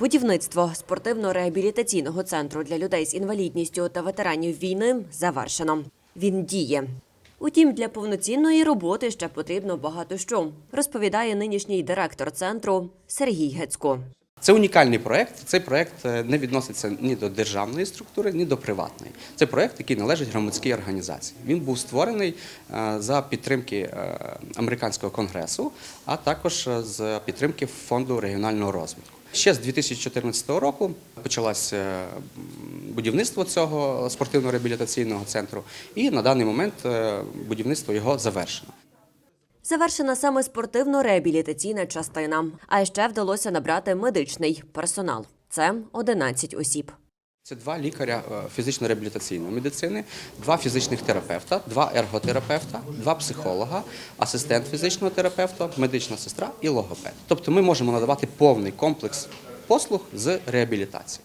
Будівництво спортивно-реабілітаційного центру для людей з інвалідністю та ветеранів війни завершено. Він діє. Утім, для повноцінної роботи ще потрібно багато що, розповідає нинішній директор центру Сергій Гецько. Це унікальний проект. Цей проект е, не відноситься ні до державної структури, ні до приватної. Це проект, який належить громадській організації. Він був створений е, за підтримки е, американського конгресу, а також з підтримки фонду регіонального розвитку. Ще з 2014 року почалось е, будівництво цього спортивно-реабілітаційного центру, і на даний момент е, будівництво його завершено. Завершена саме спортивно-реабілітаційна частина. А ще вдалося набрати медичний персонал. Це 11 осіб. Це два лікаря е, фізично-реабілітаційної медицини, два фізичних терапевта, два ерготерапевта, два психолога, асистент фізичного терапевта, медична сестра і логопед. Тобто ми можемо надавати повний комплекс послуг з реабілітації.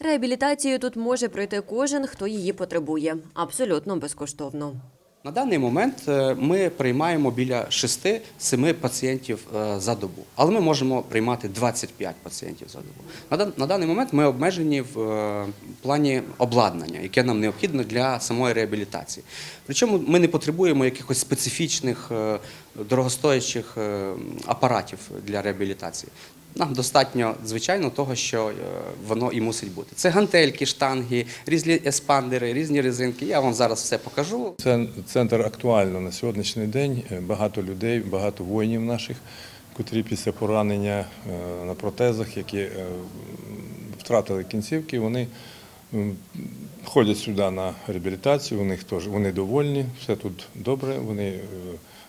Реабілітацію тут може пройти кожен, хто її потребує, абсолютно безкоштовно. На даний момент е, ми приймаємо біля 6-7 пацієнтів е, за добу, але ми можемо приймати 25 пацієнтів за добу. На даний момент ми обмежені в е, плані обладнання, яке нам необхідно для самої реабілітації. Причому ми не потребуємо якихось специфічних дорогостоящих е, апаратів для реабілітації. Нам достатньо, звичайно, того, що е, воно і мусить бути. Це гантельки, штанги, різні еспандери, різні резинки. Я вам зараз все покажу. Це центр актуально на сьогоднішній день. Е, Багато людей, багато воїнів наших, котрі після поранення е, на протезах, які втратили кінцівки, вони ходять сюди на реабілітацію. У них теж вони довольні, все тут добре. Вони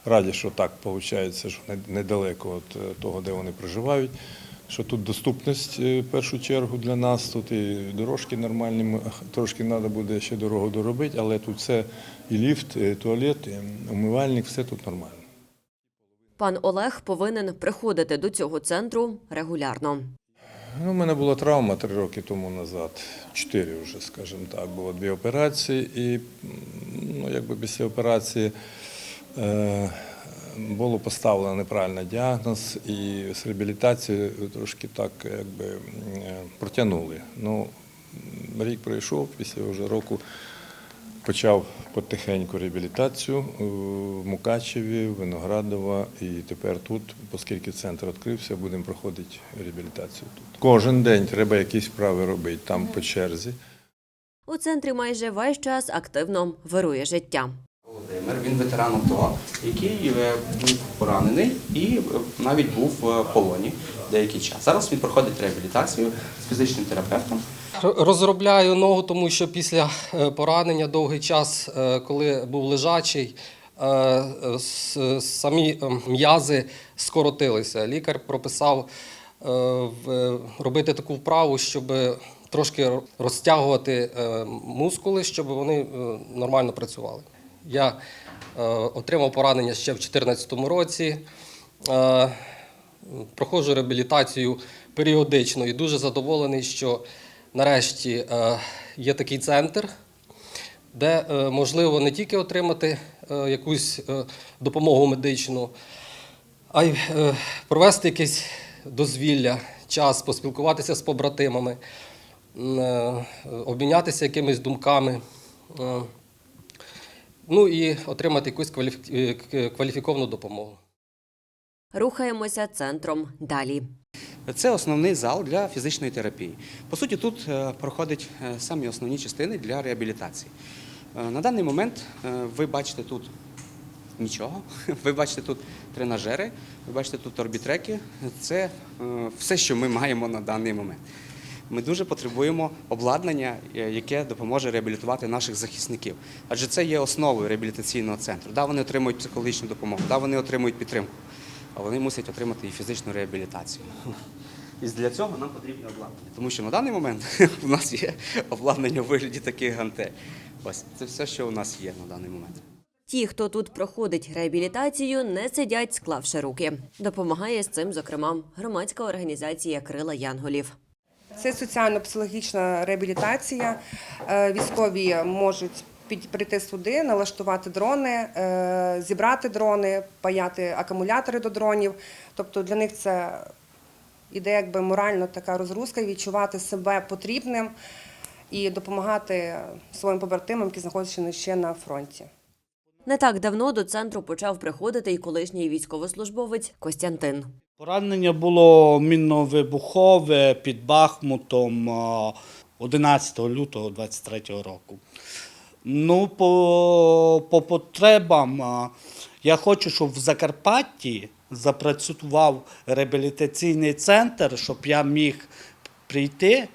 раді, що так виходить, що недалеко від е, того, де вони проживають. Що тут доступність е, в першу чергу для нас, тут і дорожки нормальні, трошки треба буде ще дорогу доробити, але тут все і ліфт, і туалет, і умивальник, все тут нормально. Пан Олег повинен приходити до цього центру регулярно. Ну, у мене була травма три роки тому назад, чотири вже, скажімо так, було дві операції, і ну, якби після операції було поставлено неправильний діагноз, і з реабілітацією трошки так якби е, протягнули. Ну, рік пройшов, після вже року почав потихеньку реабілітацію е, в Мукачеві, Виноградова, і тепер тут, оскільки центр відкрився, будемо проходити реабілітацію тут. Кожен день треба якісь вправи робити там по черзі. У центрі майже весь час активно вирує життя. Володимир, він ветеран АТО, який е, був поранений і е, навіть був в полоні деякий час. Зараз він проходить реабілітацію з фізичним терапевтом. Розробляю ногу, тому що після е, поранення довгий час, коли був лежачий, самі м'язи скоротилися. Лікар прописав робити таку вправу, щоб трошки розтягувати мускули, щоб вони нормально працювали. Я е, отримав поранення ще в 2014 році. Е, Проходжу реабілітацію періодично і дуже задоволений, що нарешті е, є такий центр, де можливо не тільки отримати якусь допомогу медичну, а й провести якесь дозвілля, час, поспілкуватися з побратимами, обмінятися якимись думками. Е, Ну і отримати якусь е, к- кваліфіковану допомогу. Рухаємося центром далі. Це основний зал для фізичної терапії. По суті, тут е, проходять е, самі основні частини для реабілітації. Е, На даний момент е, ви бачите тут нічого. Ви бачите тут тренажери, ви бачите тут орбітреки. Це е, все, що ми маємо на даний момент. Ми дуже потребуємо обладнання, е, яке допоможе реабілітувати наших захисників. Адже це є основою реабілітаційного центру. Да, вони отримують психологічну допомогу, да, вони отримують підтримку, а вони мусять отримати і фізичну реабілітацію. І для цього нам потрібне обладнання. Тому що на даний момент у нас є обладнання у вигляді таких гантель. Ось це все, що у нас є на даний момент. Ті, хто тут проходить реабілітацію, не сидять, склавши руки. Допомагає з цим, зокрема, громадська організація Крила Янголів. Це соціально-психологічна реабілітація. Е, Військові можуть прийти сюди, налаштувати дрони, е, зібрати дрони, паяти акумулятори до дронів. Тобто для них це іде якби морально така розгрузка, відчувати себе потрібним і допомагати своїм побратимам, які знаходяться ще на фронті. Не так давно до центру почав приходити й колишній військовослужбовець Костянтин. Поранення було мінно-вибухове під Бахмутом 11 лютого 23 року. Ну, по, по потребам я хочу, щоб в Закарпатті запрацював реабілітаційний центр, щоб я міг прийти,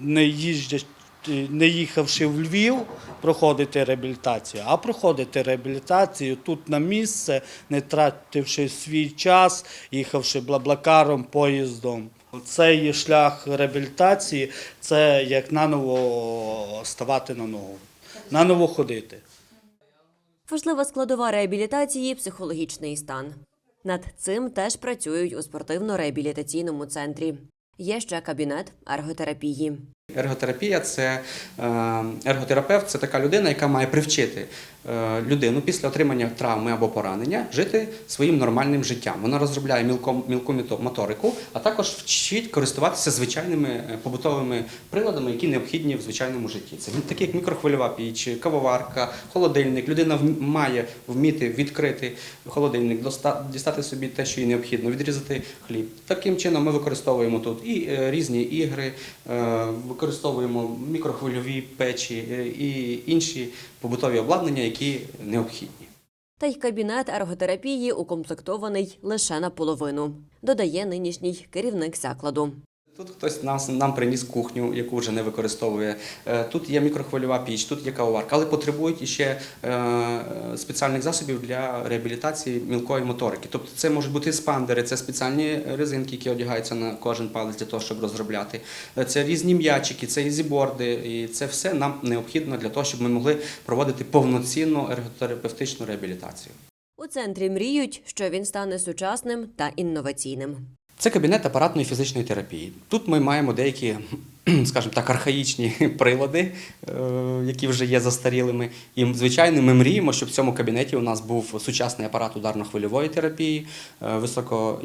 не їздячи. Не їхавши в Львів проходити реабілітацію, а проходити реабілітацію тут на місце, не тративши свій час, їхавши блаблакаром, поїздом. Це є шлях реабілітації, це як наново ставати на ногу, наново ходити. Важлива складова реабілітації психологічний стан. Над цим теж працюють у спортивно-реабілітаційному центрі. Є ще кабінет ерготерапії. Ерготерапія це е, ерготерапевт це така людина, яка має привчити е, людину після отримання травми або поранення жити своїм нормальним життям. Вона розробляє мілку, мілку моторику, а також вчить користуватися звичайними е, побутовими приладами, які необхідні в звичайному житті. Це такі як мікрохвильова піч, кавоварка, холодильник. Людина має вміти відкрити холодильник, дістати собі те, що їй необхідно, відрізати хліб. Таким чином ми використовуємо тут і різні ігри, використовуємо мікрохвильові печі е, і інші побутові обладнання, які необхідні. Та й кабінет ерготерапії укомплектований лише наполовину, додає нинішній керівник закладу. Тут хтось нам, нам приніс кухню, яку вже не використовує. Е, Тут є мікрохвильова піч, тут є кавоварка, але потребують іще е, спеціальних засобів для реабілітації мілкої моторики. Тобто це можуть бути спандери, це спеціальні резинки, які одягаються на кожен палець для того, щоб розробляти. Е, Це різні м'ячики, це ізіборди, і це все нам необхідно для того, щоб ми могли проводити повноцінну ерготерапевтичну реабілітацію. У центрі мріють, що він стане сучасним та інноваційним. Це кабінет апаратної фізичної терапії. Тут ми маємо деякі, скажімо так, архаїчні прилади, е, які вже є застарілими. І, звичайно, ми мріємо, щоб в цьому кабінеті у нас був сучасний апарат ударно-хвильової терапії, е, високо,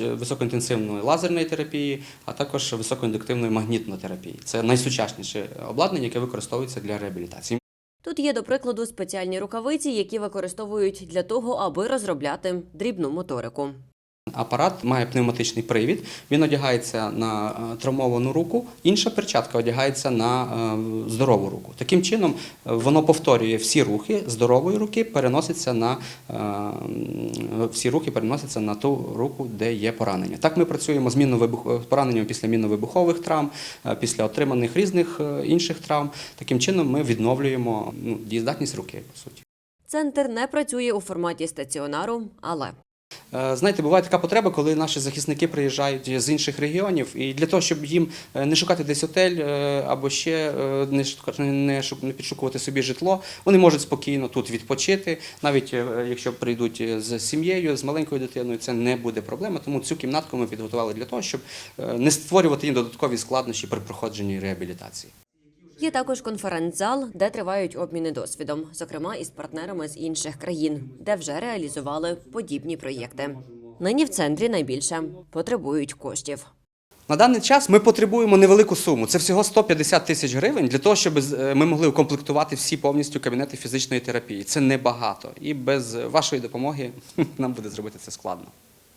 е, високоінтенсивної лазерної терапії, а також високоіндуктивної магнітної терапії. Це найсучасніше обладнання, яке використовується для реабілітації. Тут є, до прикладу, спеціальні рукавиці, які використовують для того, аби розробляти дрібну моторику. Апарат має пневматичний привід, він одягається на е, травмовану руку, інша перчатка одягається на е, здорову руку. Таким чином е, воно повторює всі рухи здорової руки, переноситься на всі рухи переносяться на ту руку, де є поранення. Так ми працюємо з пораненням після мінно-вибухових травм, після отриманих різних інших травм. Таким чином ми відновлюємо ну, дієздатність руки, по суті. Центр не працює у форматі стаціонару, але Знаєте, буває така потреба, коли наші захисники приїжджають з інших регіонів, і для того, щоб їм е, не шукати десь отель е, або ще е, не підшукувати собі житло, вони можуть спокійно тут відпочити. Навіть е, якщо прийдуть з сім'єю, з маленькою дитиною, це не буде проблема. Тому цю кімнатку ми підготували для того, щоб е, не створювати їм додаткові складнощі при проходженні реабілітації. Є також конференц-зал, де тривають обміни досвідом, зокрема із партнерами з інших країн, де вже реалізували подібні проєкти. Нині в центрі найбільше потребують коштів. На даний час ми потребуємо невелику суму. Це всього 150 тисяч гривень для того, щоб е, ми могли укомплектувати всі повністю кабінети фізичної терапії. Це небагато. І без вашої допомоги нам буде зробити це складно.